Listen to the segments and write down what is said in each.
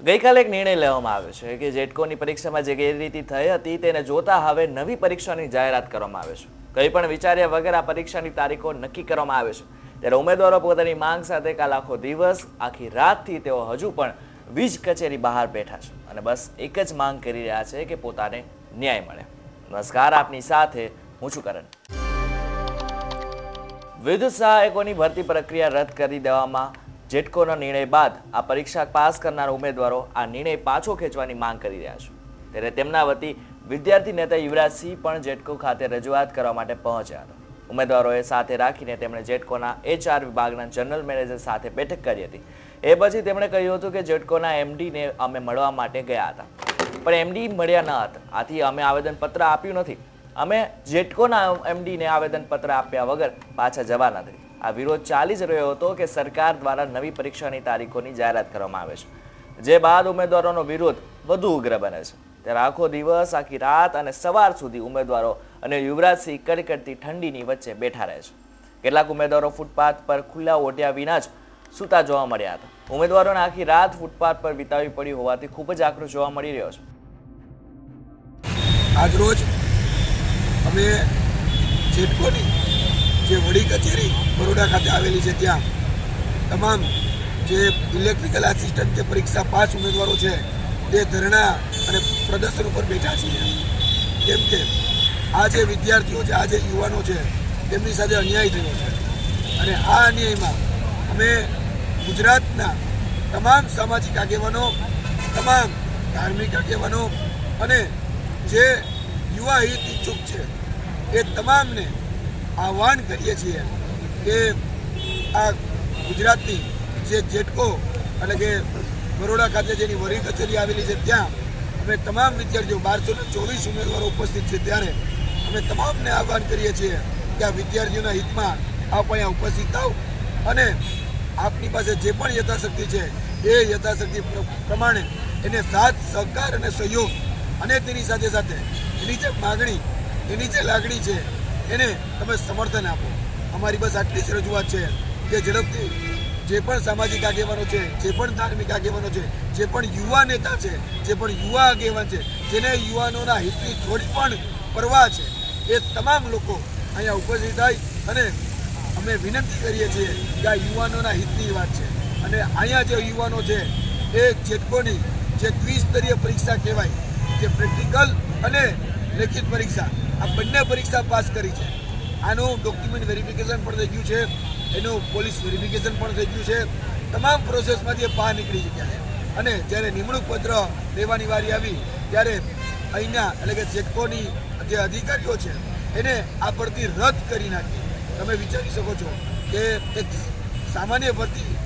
ગઈકાલે એક નિર્ણય લેવામાં આવ્યો છે કે જેટકોની પરીક્ષામાં જે ગેરરીતિ થઈ હતી તેને જોતા હવે નવી પરીક્ષાની જાહેરાત કરવામાં આવે છે. કંઈ પણ વિચાર્યા વગર આ પરીક્ષાની તારીખો નક્કી કરવામાં આવે છે. ત્યારે ઉમેદવારો પોતાની માંગ સાથે કાલ આખો દિવસ, આખી રાતથી તેઓ હજુ પણ વીજ કચેરી બહાર બેઠા છે. અને બસ એક જ માંગ કરી રહ્યા છે કે પોતાને ન્યાય મળે. નમસ્કાર, આપની સાથે હું છું કરણ. વિદ્યુત સહાયકોની ભરતી પ્રક્રિયા રદ કરી દેવામાં જેટકોનો નિર્ણય બાદ આ પરીક્ષા પાસ કરનાર ઉમેદવારો આ નિર્ણય પાછો ખેંચવાની માંગ કરી રહ્યા છે. ત્યારે તેમના વતી વિદ્યાર્થી નેતા યુવરાજસિંહ પણ જેટકો ખાતે રજૂઆત કરવા માટે પહોંચ્યા હતા. ઉમેદવારોએ સાથે રાખીને તેમણે જેટકોના એચઆર વિભાગના જનરલ મેનેજર સાથે બેઠક કરી હતી. એ પછી તેમણે કહ્યું હતું કે જેટકોના એમડીને અમે મળવા માટે ગયા હતા. પણ એમડી મળ્યા ન હતા. આથી અમે આવેદનપત્ર આપ્યું નથી. અમે જેટકોના એમડીને આવેદનપત્ર આપ્યા વગર પાછા જવા નથી. આ વિરોધ ચાલી જ રહ્યો હતો કે સરકાર દ્વારા નવી પરીક્ષાની તારીખોની જાહેરાત કરવામાં આવે છે. જે બાદ ઉમેદવારોનો વિરોધ વધુ ઉગ્ર બને છે. ત્યારે આખો દિવસ, આખી રાત અને સવાર સુધી ઉમેદવારો અને યુવરાજસિંહ કડકડતી ઠંડીની વચ્ચે બેઠા રહે છે. કેટલાક ઉમેદવારો ફૂટપાથ પર ખુલ્લા ઓઢ્યા વિના જ સૂતા જોવા મળ્યા હતા. ઉમેદવારોને આખી રાત ફૂટપાથ પર વિતાવી પડી હોવાથી ખૂબ જ આક્રોશ જોવા મળી રહ્યો છે. આજરોજ અમે જેટકોની જે વડી કચેરી બરોડા ખાતે આવેલી છે ત્યાં. તમામ જે ઇલેક્ટ્રિકલ આસિસ્ટન્ટ જે પરીક્ષા પાસ ઉમેદવારો છે, તે ધરણા અને પ્રદર્શન ઉપર બેઠા છીએ. કેમ કે આ જે વિદ્યાર્થીઓ છે, આ જે યુવાનો છે, તેમની સાથે અન્યાય થયો છે. અને આ અન્યાયમાં અમે ગુજરાતના તમામ સામાજિક આગેવાનો, તમામ ધાર્મિક આગેવાનો અને જે યુવા હિત ઈચ્છુક છે, એ તમામને આહ્વાન કરીએ છીએ કે આ ગુજરાતની જે જેટકો એટલે કે બરોડા ખાતે જેની વરી કચેરી આવેલી છે ત્યાં, અમે તમામ વિદ્યાર્થીઓ, બારસો ને ચોવીસ ઉમેદવારો ઉપસ્થિત છે ત્યારે અમે તમામને આહવાન કરીએ છીએ કે આ વિદ્યાર્થીઓના હિતમાં આપ અહીંયા ઉપસ્થિત થાવ અને આપની પાસે જે પણ યથાશક્તિ છે, એ યથાશક્તિ પ્રમાણે એને સાથ, સહકાર અને સહયોગ અને તેની સાથે સાથે એની જે માગણી, એની જે લાગણી છે એને તમે સમર્થન આપો. અમારી બસ આટલી જ રજૂઆત છે કે ઝડપથી જે પણ સામાજિક આગેવાનો છે, જે પણ ધાર્મિક આગેવાનો છે, જે પણ યુવા નેતા છે, જે પણ યુવા આગેવાન છે, જેને યુવાનોના હિતની થોડી પણ પરવા છે, એ તમામ લોકો અહીંયા ઉપસ્થિત થાય અને અમે વિનંતી કરીએ છીએ કે આ યુવાનોના હિતની વાત છે. અને અહીંયા જે યુવાનો છે, એ જેટકોની જે દ્વિસ્તરીય પરીક્ષા કહેવાય, જે પ્રેક્ટિકલ અને લેખિત પરીક્ષા આ બંને પરીક્ષા પાસ કરી છે. આનું ડોક્યુમેન્ટ વેરિફિકેશન પણ થઈ ગયું છે. એનું પોલીસ વેરિફિકેશન પણ થઈ ગયું છે. તમામ પ્રોસેસમાંથી એ બહાર નીકળી ચૂક્યા છે. અને જ્યારે નિમણૂક પત્ર લેવાની વારી આવી, ત્યારે અહીંના એટલે કે જેટકોની જે અધિકારીઓ છે, એને આ ભરતી રદ કરી નાખી. તમે વિચારી શકો છો કે એક સામાન્ય ભરતી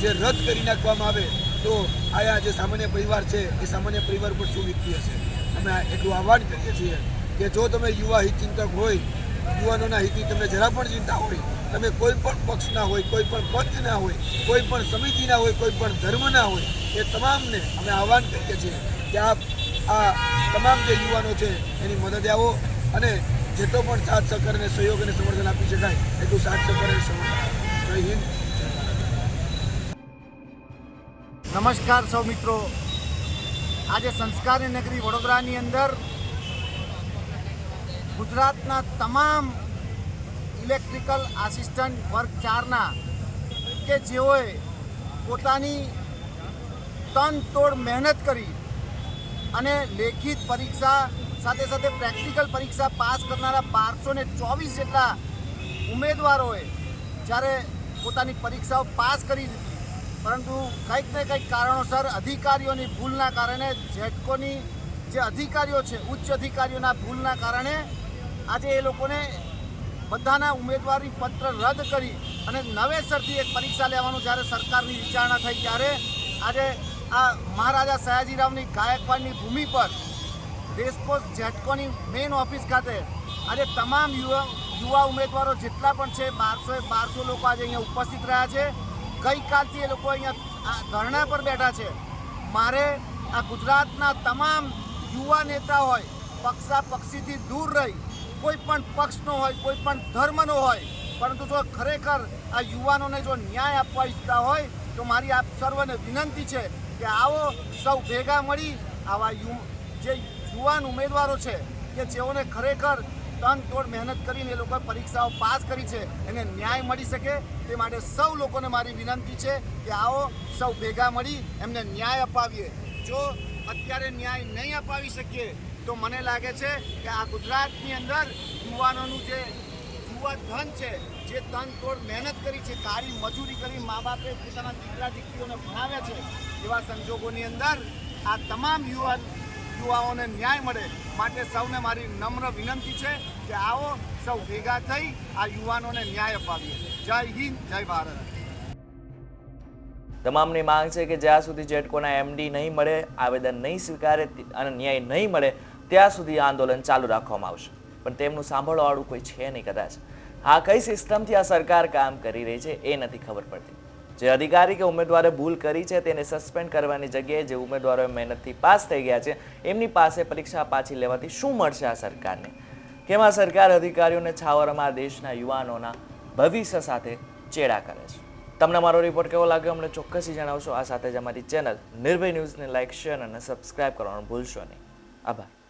જે રદ કરી નાખવામાં આવે, તો આયા જે સામાન્ય પરિવાર છે, એ સામાન્ય પરિવાર પર શું વીતતી હશે? અમે એટલું આહવાન કરીએ છીએ કે જો તમે યુવા હિત ચિંતક હોય, યુવાનોના હિતની તમને જરા પણ ચિંતા હોય, તમે કોઈ પણ પક્ષના હોય, કોઈ પણ પંથના હોય, કોઈ પણ સમિતિના હોય, કોઈ પણ ધર્મના હોય, એ તમામને અમે આહવાન કરીએ છીએ કે આપ આ તમામ જે યુવાનો છે એની મદદ આવો અને જેટલો પણ સાથ સહકાર અને સહયોગ અને સમર્થન આપી શકાય, એટલું સાથ સહકાર અને સમર્થન જય હિન્દ નમસ્કાર સૌ મિત્રો. આજે સંસ્કારની નગરી વડોદરાની અંદર ગુજરાતના તમામ ઇલેક્ટ્રિકલ આસિસ્ટન્ટ વર્ગ ચારના કે જેઓએ પોતાની તન તોડ મહેનત કરી અને લેખિત પરીક્ષા, સાથે સાથે પ્રેક્ટિકલ પરીક્ષા પાસ કરનારા બારસો ને ચોવીસ જેટલા ઉમેદવારોએ જ્યારે પોતાની પરીક્ષાઓ પાસ કરી દીધી. પરંતુ કંઈક ને કંઈક કારણોસર અધિકારીઓની ભૂલના કારણે જેટકોની જે અધિકારીઓ છે, ઉચ્ચ અધિકારીઓના ભૂલના કારણે આજે એ લોકોને બધાના ઉમેદવારી પત્ર રદ કરી અને નવેસરથી એક પરીક્ષા લેવાનું જ્યારે સરકારની વિચારણા થઈ ત્યારે આજે આ મહારાજા સયાજીરાવની ગાયકવાડની ભૂમિ પર રેસકોર્સ જેટકોની મેઇન ઓફિસ ખાતે આજે તમામ યુવા યુવા ઉમેદવારો જેટલા પણ છે, બારસો બારસો લોકો આજે અહીંયા ઉપસ્થિત રહ્યા છે. ગઈકાલથી એ લોકો અહીંયા ધરણા પર બેઠા છે. મારે આ ગુજરાતના તમામ યુવા નેતા હોય, પક્ષા પક્ષીથી દૂર રહી કોઈ પણ પક્ષનો હોય, કોઈ પણ ધર્મનો હોય, પરંતુ જો ખરેખર આ યુવાનોને જો ન્યાય આપવા ઈચ્છતા હોય, તો મારી આપ સર્વને વિનંતી છે કે આવો સૌ ભેગા મળી આવા યુ, જે યુવાન ઉમેદવારો છે, કે જેઓને ખરેખર તન તોડ મહેનત કરીને એ લોકોએ પરીક્ષાઓ પાસ કરી છે, એને ન્યાય મળી શકે, તે માટે સૌ લોકોને મારી વિનંતી છે કે આવો સૌ ભેગા મળી એમને ન્યાય અપાવીએ. જો અત્યારે ન્યાય નહીં અપાવી શકીએ તો મને લાગે છે કે આ ગુજરાતની અંદર યુવાનોનું જે યુવા ધન છે, જે તન તોડ મહેનત કરી છે, કાળી મજૂરી કરી મા બાપે પોતાના દીકરા, દીકરીઓને ભણાવ્યા છે, એવા સંજોગોની અંદર આ તમામ યુવાન યુવાઓને ન્યાય મળે માટે સૌને મારી નમ્ર વિનંતી છે કે આવો સૌ ભેગા થઈ આ યુવાનોને ન્યાય અપાવીએ. જય હિન્દ, જય ભારત. તમામની માંગ છે કે જ્યાં સુધી જેટકોના એમડી નહીં મળે, આવેદન નહીં સ્વીકારે અને ન્યાય નહીં મળે ત્યાં સુધી આંદોલન ચાલુ રાખવામાં આવશે. પણ તેમનું સાંભળવાવાળું કોઈ છે નહીં કદાચ. આ કઈ સિસ્ટમથી આ સરકાર કામ કરી રહી છે એ નથી ખબર પડતી. જે અધિકારી કે ઉમેદવારે ભૂલ કરી છે તેને સસ્પેન્ડ કરવાની જગ્યાએ જે ઉમેદવારો મહેનતથી પાસ થઈ ગયા છે, એમની પાસે પરીક્ષા પાછી લેવાથી શું મળશે આ સરકારને? કેમાં સરકાર અધિકારીઓને છાવરમાં દેશના યુવાનોના ભવિષ્ય સાથે ચેડા કરે છે? તમને મારો રિપોર્ટ કેવો લાગ્યો અમને ચોક્કસથી જણાવશો. આ સાથે જ અમારી ચેનલ નિર્ભય ન્યૂઝને લાઇક શેર અને સબસ્ક્રાઇબ કરવાનું ભૂલશો નહીં. આભાર.